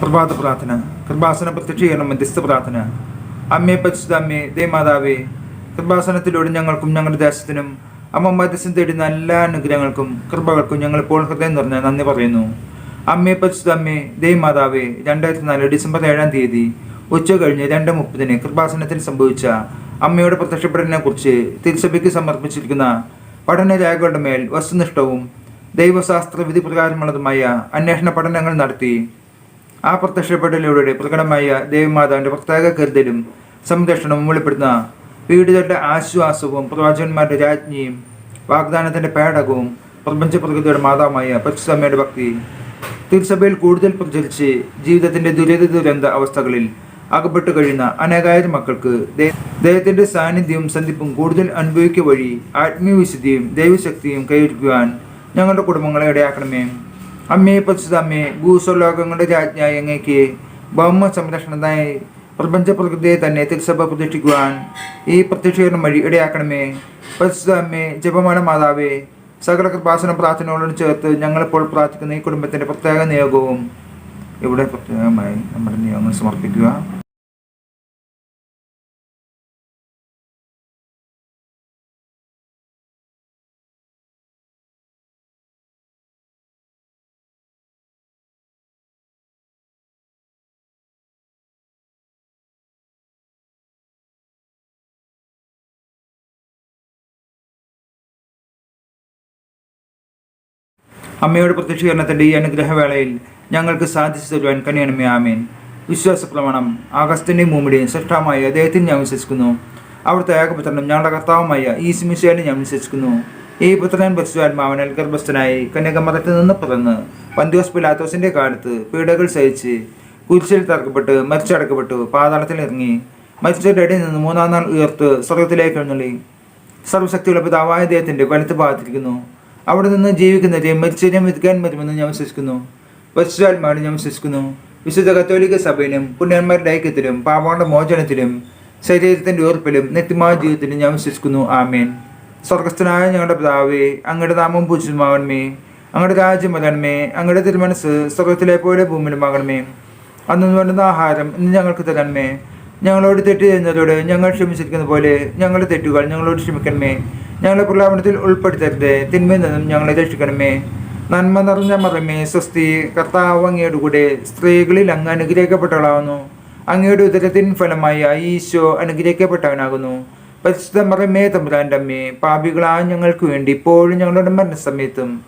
പ്രഭാത പ്രാർത്ഥന കൃപാസന പ്രത്യക്ഷീകരണം മധ്യസ്ഥ പ്രാർത്ഥന. അമ്മേ പരിശുദ്ധ അമ്മേ ദേമാതാവേ കൃപാസനത്തിലൂടെ ഞങ്ങൾക്കും ഞങ്ങളുടെ ദേശത്തിനും അമ്മ മധ്യസ്ഥം തേടുന്ന എല്ലാ അനുഗ്രഹങ്ങൾക്കും കൃപകൾക്കും ഞങ്ങൾ ഇപ്പോൾ ഹൃദയം നിറഞ്ഞ നന്ദി പറയുന്നു. അമ്മേ പരിശുദ്ധ അമ്മേ ദേമാതാവേ രണ്ടായിരത്തി നാല് ഡിസംബർ ഏഴാം തീയതി ഉച്ച കഴിഞ്ഞ് രണ്ട് മുപ്പതിന് കൃപാസനത്തിൽ സംഭവിച്ച അമ്മയുടെ പ്രത്യക്ഷപ്പെടലിനെ കുറിച്ച് തിരുസഭയ്ക്ക് സമർപ്പിച്ചിരിക്കുന്ന പഠനരേഖകളുടെ മേൽ വസ്തുനിഷ്ഠവും ദൈവശാസ്ത്ര വിധി പ്രകാരമുള്ളതുമായ അന്വേഷണ പഠനങ്ങൾ നടത്തി ആ പ്രത്യക്ഷപ്പെടലിലൂടെ പ്രകടമായ ദേവിമാതാവിന്റെ പ്രത്യേക കരുതലും സംരക്ഷണവും വെളിപ്പെടുന്ന പീഡിതരുടെ ആശ്വാസവും പ്രവാചകന്മാരുടെ രാജ്ഞിയും വാഗ്ദാനത്തിന്റെ പേടകവും പ്രപഞ്ച പ്രകൃതിയുടെ മാതാവുമായ ഭക്തി. തിരുസഭയിൽ കൂടുതൽ പ്രചരിച്ച് ജീവിതത്തിന്റെ ദുരിത ദുരന്ത അവസ്ഥകളിൽ അകപ്പെട്ടു കഴിയുന്ന അനേകായിരം മക്കൾക്ക് ദേഹത്തിന്റെ സാന്നിധ്യവും സന്ധിപ്പും കൂടുതൽ അനുഭവിക്കുക വഴി ആത്മീയവിശുദ്ധിയും ദൈവശക്തിയും കൈവരിക്കുവാൻ ഞങ്ങളുടെ കുടുംബങ്ങളെ ഇടയാക്കണമേ. അമ്മേ പരിശുദ്ധ അമ്മേ ഭൂസ്വലോകങ്ങളുടെ രാജ്ഞായ അങ്ങേക്ക് ഭൗമ സംരക്ഷണത്തിനായി പ്രപഞ്ച പ്രകൃതിയെ തന്നെ തിരുസഭ പ്രതിഷ്ഠിക്കുവാൻ ഈ പ്രത്യക്ഷീകരണം വഴി ഇടയാക്കണമേ. പരിശുദ്ധ അമ്മേ ജപമാല മാതാവേ സകല കൃപാസന പ്രാർത്ഥനകളോട് ചേർത്ത് ഞങ്ങളിപ്പോൾ പ്രാർത്ഥിക്കുന്ന ഈ കുടുംബത്തിന്റെ പ്രത്യേക നിയോഗവും ഇവിടെ പ്രത്യേകമായി നമ്മുടെ നിയോഗങ്ങൾ സമർപ്പിക്കുക. അമ്മയുടെ പ്രത്യക്ഷീകരണത്തിന്റെ ഈ അനുഗ്രഹവേളയിൽ ഞങ്ങൾക്ക് സാധിച്ചു തരുവാൻ കനിയണമേ ആമേൻ. വിശ്വാസ പ്രമാണം ആഗസ്റ്റിന്റെയും മൂമിടെയും ശ്രേഷ്ഠമായ അദ്ദേഹത്തിന് ഞാൻ വിശ്വസിക്കുന്നു. അവിടുത്തെ ഏകപുത്രനും ഞങ്ങളുടെ കർത്താവുമായ ഈ സിമിശേനെ ഞാൻ വിശ്വസിക്കുന്നു. ഈ പുത്രൻ പരിശുദ്ധാത്മാവനാൽ ഗർഭസ്ഥനായി കന്യകമതത്തിൽ നിന്ന് പിറന്ന് പന്തിയോസ് പിലാത്തോസിന്റെ കാലത്ത് പീഡകൾ സഹിച്ച് കുരിശിൽ തറക്കപ്പെട്ട് മരിച്ചടക്കപ്പെട്ടു പാതാളത്തിൽ ഇറങ്ങി മരിച്ചവരുടെ ഇടയിൽ നിന്ന് മൂന്നാം നാൾ ഉയർത്ത് സ്വർഗത്തിലേക്ക് എഴുന്നള്ളി. സർവശക്തിയുള്ള പിതാവായ ദൈവത്തിന്റെ വലത്ത് ഭാഗത്തിരിക്കുന്നു. അവിടെ നിന്ന് ജീവിക്കുന്നവരെയും മരിച്ചവരെയും വിധിക്കാൻ വരുമെന്ന് ഞാൻ വിശ്വസിക്കുന്നു. പരിശുദ്ധാത്മാവിനെ ഞാൻ വിശ്വസിക്കുന്നു. വിശുദ്ധ കത്തോലിക്ക സഭയിലും പുണ്യന്മാരുടെ ഐക്യത്തിലും പാപാണ്ട മോചനത്തിലും ശരീരത്തിന്റെ ഉയർപ്പിലും നിത്യമായ ജീവിതത്തിലും ഞാൻ വിശ്വസിക്കുന്നു. ആമേൻ. സ്വർഗസ്ഥനായ ഞങ്ങളുടെ പിതാവേ അങ്ങയുടെ നാമം പൂജിതമാകണമേ. അങ്ങയുടെ രാജ്യം വരണമേ. അങ്ങയുടെ തിരുമനസ് സ്വർഗത്തിലെ പോലെ ഭൂമിയിലുമാകണമേ അന്നു വേണ്ടുന്ന ആഹാരം ഇന്ന് ഞങ്ങൾക്ക് തരണമേ. ഞങ്ങളോട് തെറ്റ് ചെയ്യുന്നതോട് ഞങ്ങൾ ക്ഷമിച്ചിരിക്കുന്ന പോലെ ഞങ്ങളുടെ തെറ്റുകൾ ഞങ്ങളോട് ക്ഷമിക്കണമേ. ഞങ്ങളെ പ്രലാപനത്തിൽ ഉൾപ്പെടുത്തരുത്. തിന്മയിൽ നിന്നും ഞങ്ങളെ രക്ഷിക്കണമേ. നന്മ നിറഞ്ഞ മറമേ സ്വസ്തി കർത്താവ് അങ്ങയുടെ കൂടെ സ്ത്രീകളിൽ അങ്ങ് അനുഗ്രഹിക്കപ്പെട്ടവളാകുന്നു അങ്ങയുടെ ഉദരത്തിൻ ഫലമായ ഈശോ അനുഗ്രഹിക്കപ്പെട്ടവനാകുന്നു. പരിശുദ്ധ മറമേ തമ്പുരാന്റെ അമ്മേ പാപികളായ ഞങ്ങൾക്ക് വേണ്ടി ഇപ്പോഴും ഞങ്ങളുടെ മരണസമയത്തും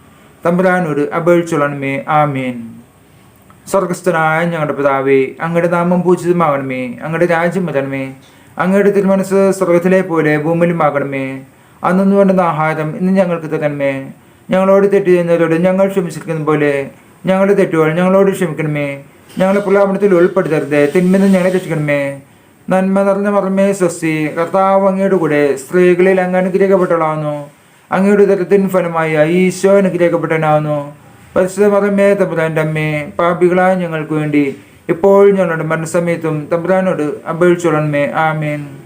തമ്പുരാനോട് അപേക്ഷിച്ചോളണമേ. ആമേൻ. സ്വർഗസ്ഥനായ ഞങ്ങളുടെ പിതാവേ അങ്ങയുടെ നാമം പൂജിതമാകണമേ. അങ്ങയുടെ രാജ്യം വരണമേ. അങ്ങയുടെ തിരുമനസ് സ്വർഗത്തിലെ പോലെ ഭൂമിയിലുമാകണമേ അന്നു വേണ്ടുന്ന ആഹാരം ഇന്ന് ഞങ്ങൾക്ക് തരണമേ. ഞങ്ങളോട് തെറ്റ് ചെയ്യുന്നവരോട് ഞങ്ങൾ ക്ഷമിച്ചിരിക്കുന്ന പോലെ ഞങ്ങളുടെ തെറ്റുകൾ ഞങ്ങളോട് ക്ഷമിക്കണമേ. ഞങ്ങളെ പ്രലാപനത്തിൽ ഉൾപ്പെടുത്തരുത്. തിന്മെന്ന് ഞങ്ങളെ രക്ഷിക്കണമേ. നന്മ നിറഞ്ഞ മറമേ സ്വസ്തി. കർത്താവ് അങ്ങയുടെ കൂടെ സ്ത്രീകളിൽ അങ്ങ് അനുഗ്രഹിക്കപ്പെട്ടവളാവുന്നു. അങ്ങയുടെ ഉദരത്തിൻ ഫലമായ ഈശോ അനുഗ്രഹിക്കപ്പെട്ടവനാവുന്നു. പരിശുദ്ധ മറമേ തമ്പുരാന്റെ അമ്മേ പാപികളായ ഞങ്ങൾക്ക് വേണ്ടി ഇപ്പോൾ ഞങ്ങളുടെ മരണസമയത്തും തമ്പുരാനോട് അപേക്ഷിച്ചോളണമേ. ആമേൻ.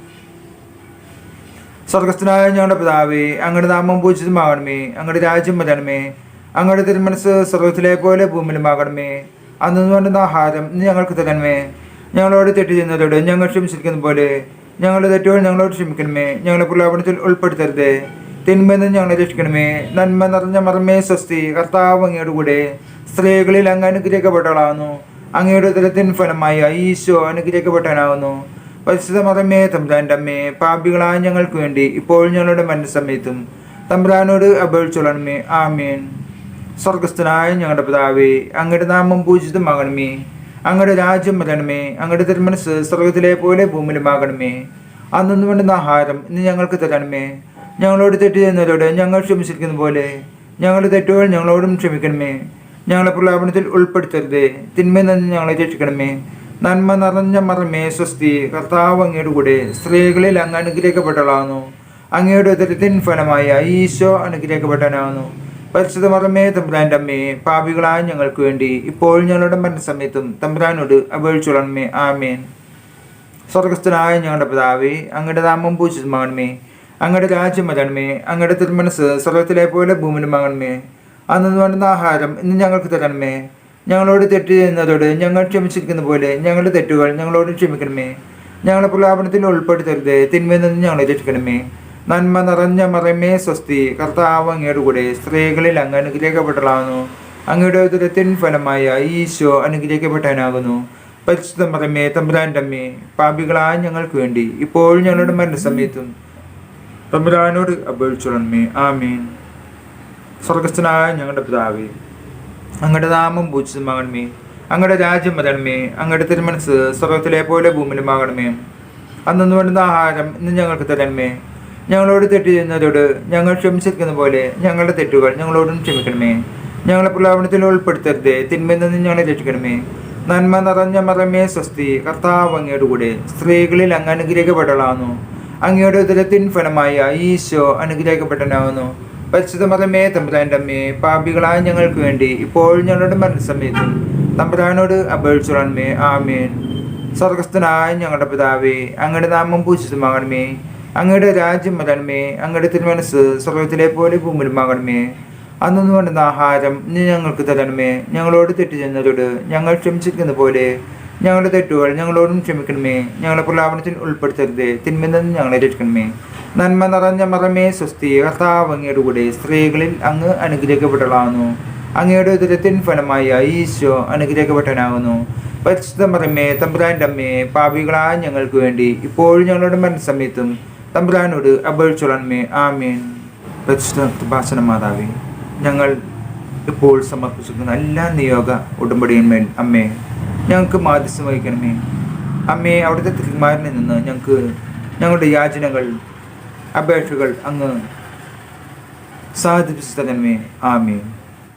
സ്വർഗസ്ഥനായ ഞങ്ങളുടെ പിതാവേ അങ്ങയുടെ നാമം പൂജിതമാകണമേ അങ്ങയുടെ രാജ്യം വരണമേ അങ്ങയുടെ തിരുമനസ് സ്വർഗത്തിലെ പോലെ ഭൂമിയിലുമാകണമേ അന്നു വേണ്ടുന്ന ആഹാരം ഞങ്ങൾക്ക് തരണമേ. ഞങ്ങളോട് തെറ്റ് ചെയ്യുന്നതോട് ഞങ്ങൾ ക്ഷമിച്ചിരിക്കുന്ന പോലെ ഞങ്ങളുടെ തെറ്റുകൾ ഞങ്ങളോട് ക്ഷമിക്കണമേ. ഞങ്ങളെ പ്രലോഭനത്തിൽ ഉൾപ്പെടുത്തരുത്. തിന്മെന്ന് ഞങ്ങളെ രക്ഷിക്കണമേ. നന്മ നിറഞ്ഞ മറമേ സ്വസ്തി കർത്താവ് അങ്ങയുടെ കൂടെ സ്ത്രീകളിൽ അങ്ങ് അനുഗ്രഹിക്കപ്പെട്ടവളാകുന്നു. അങ്ങയുടെ ഉദരത്തിൻ ഫലമായ ഈശോ അനുഗ്രഹിക്കപ്പെട്ടവനാകുന്നു. പരിശുദ്ധ മറമേ തമ്പുരാന്റെ പാപികളായ ഞങ്ങൾക്ക് വേണ്ടി ഇപ്പോൾ ഞങ്ങളുടെ മനസ്സമയത്തും തമ്പുരാനോട് അപേക്ഷിച്ചോളണമേ ആമേൻ. സ്വർഗസ്ഥനായ ഞങ്ങളുടെ പിതാവേ അങ്ങയുടെ നാമം പൂജിതമാകണമേ. അങ്ങയുടെ രാജ്യം വരണമേ അങ്ങയുടെ തിരുമനസ് സ്വർഗത്തിലെ പോലെ ഭൂമിയിലുമാകണമേ. അന്നു വേണ്ടുന്ന ആഹാരം ഇന്ന് ഞങ്ങൾക്ക് തരണമേ. ഞങ്ങളോട് തെറ്റ് ചെയ്യുന്നവരോട് ഞങ്ങൾ ക്ഷമിച്ചിരിക്കുന്ന പോലെ ഞങ്ങളുടെ തെറ്റുകൾ ഞങ്ങളോടും ക്ഷമിക്കണമേ. ഞങ്ങളെ പ്രലാപനത്തിൽ ഉൾപ്പെടുത്തരുതേ. തിന്മയിൽ നിന്ന് ഞങ്ങളെ രക്ഷിക്കണമേ. നന്മ നിറഞ്ഞ മറമേ സ്വസ്തി കർത്താവ് അങ്ങയുടെ കൂടെ സ്ത്രീകളിൽ അങ്ങ് അനുഗ്രഹിക്കപ്പെട്ടളാകുന്നു അങ്ങയുടെ ഉദരത്തിൻ ഫലമായ ഈശോ അനുഗ്രഹിക്കപ്പെട്ടനാകുന്നു പരിശുദ്ധ മറമേ തമ്പുരാന്റെ അമ്മയെ പാപികളായ ഞങ്ങൾക്ക് വേണ്ടി ഇപ്പോൾ ഞങ്ങളുടെ മരണസമയത്തും തമ്പുരാനോട് അപേക്ഷിച്ചോളണമേ ആമേൻ. സ്വർഗസ്ഥനായ ഞങ്ങളുടെ പിതാവേ അങ്ങയുടെ നാമം പൂജിതമാകണമേ. അങ്ങയുടെ രാജ്യം വരണമേ. അങ്ങയുടെ തിരുമനസ് സ്വർഗത്തിലെ പോലെ ഭൂമിയിലുമാകണമേ അന്നു വേണ്ടുന്ന ആഹാരം ഇന്ന് ഞങ്ങൾക്ക് തരണമേ. ഞങ്ങളോട് തെറ്റ് ചെയ്യുന്നതോട് ഞങ്ങൾ ക്ഷമിച്ചിരിക്കുന്ന പോലെ ഞങ്ങളുടെ തെറ്റുകൾ ഞങ്ങളോട് ക്ഷമിക്കണമേ. ഞങ്ങളെ പ്രലാപനത്തിൽ ഉൾപ്പെടുത്തരുത്. തിന്മയിൽ നിന്ന് ഞങ്ങളെ രക്ഷിക്കണമേ. നന്മ നിറഞ്ഞ മറമേ സ്വസ്തി. കർത്താവ് അങ്ങയുടെ കൂടെ സ്ത്രീകളിൽ അങ്ങ് അനുഗ്രഹിക്കപ്പെട്ടതാകുന്നു അങ്ങയുടെ ഉദരത്തിൻ ഫലമായ ഈശോ അനുഗ്രഹിക്കപ്പെട്ടവനാകുന്നു. പരിശുദ്ധ മറമേ തമ്പുരാന്റെ അമ്മേ പാപികളായ ഞങ്ങൾക്ക് വേണ്ടി ഇപ്പോഴും ഞങ്ങളുടെ മരണസമയത്തും തമ്പുരാനോട് അപേക്ഷിച്ചോളണമേ ആമീൻ. സ്വർഗസ്ഥനായ ഞങ്ങളുടെ പിതാവേ അങ്ങയുടെ നാമം പൂജിതമാകണമേ. അങ്ങയുടെ രാജ്യം വരണമേ. അങ്ങയുടെ തിരുമനസ് സ്വർഗത്തിലെ പോലെ ഭൂമിയിലുമാകണമേ അന്നു വേണ്ടുന്ന ആഹാരം ഇന്ന് ഞങ്ങൾക്ക് തരണമേ. ഞങ്ങളോട് തെറ്റ് ചെയ്യുന്നവരോട് ഞങ്ങൾ ക്ഷമിച്ചിരിക്കുന്ന പോലെ ഞങ്ങളുടെ തെറ്റുകൾ ഞങ്ങളോടും ക്ഷമിക്കണമേ. ഞങ്ങളെ പ്രലാപനത്തിൽ ഉൾപ്പെടുത്തരുത്. തിന്മയിൽ നിന്ന് ഞങ്ങളെ രക്ഷിക്കണമേ. നന്മ നിറഞ്ഞ മറമേ സ്വസ്തി. കർത്താവ് അങ്ങയുടെ കൂടെ. സ്ത്രീകളിൽ അങ്ങ് അനുഗ്രഹിക്കപ്പെടലാകുന്നു അങ്ങയുടെ ഉദരത്തിൻ ഫലമായ ഈശോ അനുഗ്രഹിക്കപ്പെട്ടനാകുന്നു പരിശുദ്ധ മതമേ തമ്പുരാന്റെ അമ്മേ പാപികളായ ഞങ്ങൾക്ക് വേണ്ടി ഇപ്പോൾ ഞങ്ങളുടെ മരണസമയത്തും തമ്പുരാനോട് അപേക്ഷിച്ചോളണമേ ആമേൻ. സ്വർഗസ്ഥനായ ഞങ്ങളുടെ പിതാവേ അങ്ങയുടെ നാമം പൂജിതമാകണമേ. അങ്ങയുടെ രാജ്യം വരണമേ അങ്ങയുടെ തിരുമനസ് സ്വർഗത്തിലെ പോലെ ഭൂമിയിലുമാകണമേ. അന്നു വേണ്ടുന്ന ആഹാരം നീ ഞങ്ങൾക്ക് തരണമേ. ഞങ്ങളോട് തെറ്റ് ചെയ്യുന്നതോട് ഞങ്ങൾ ക്ഷമിച്ചിരിക്കുന്ന പോലെ ഞങ്ങളുടെ തെറ്റുകൾ ഞങ്ങളോടും ക്ഷമിക്കണമേ. ഞങ്ങളെ പ്രലാപനത്തിൽ ഉൾപ്പെടുത്തരുത്. തിന്മയിൽ ഞങ്ങളെ രക്ഷിക്കണമേ. നന്മ നിറഞ്ഞ മറമേ സ്വസ്തി കർത്താവ് അങ്ങയുടെ കൂടെ സ്ത്രീകളിൽ അങ്ങ് അനുഗ്രഹിക്കപ്പെട്ടതാകുന്നു അങ്ങയുടെ ഉദരത്തിൻ ഫലമായ ഈശോ അനുഗ്രഹിക്കപ്പെട്ടനാകുന്നു പരിശുദ്ധ മറമേ തമ്പുരാന്റെ അമ്മയെ പാപികളായ ഞങ്ങൾക്ക് വേണ്ടി ഇപ്പോഴും ഞങ്ങളുടെ മരണസമയത്തും തമ്പുരാനോട് അപേക്ഷിച്ചുള്ളമേ ആമേൻ. പരിശുദ്ധ കൃപാസന മാതാവേ ഞങ്ങൾ ഇപ്പോൾ സമർപ്പിച്ചിരിക്കുന്ന എല്ലാ നിയോഗ ഉടമ്പടിയന്മേൽ അമ്മേ ഞങ്ങൾക്ക് മാധ്യസ്ഥം വഹിക്കണമേ. അമ്മേ അവിടുത്തെ തിരുമാരനിൽ നിന്ന് ഞങ്ങൾക്ക് ഞങ്ങളുടെ യാചനകൾ അപേക്ഷകൾ അങ്ങ് സാധിപ്പിച്ചു തന്നെ ആമേ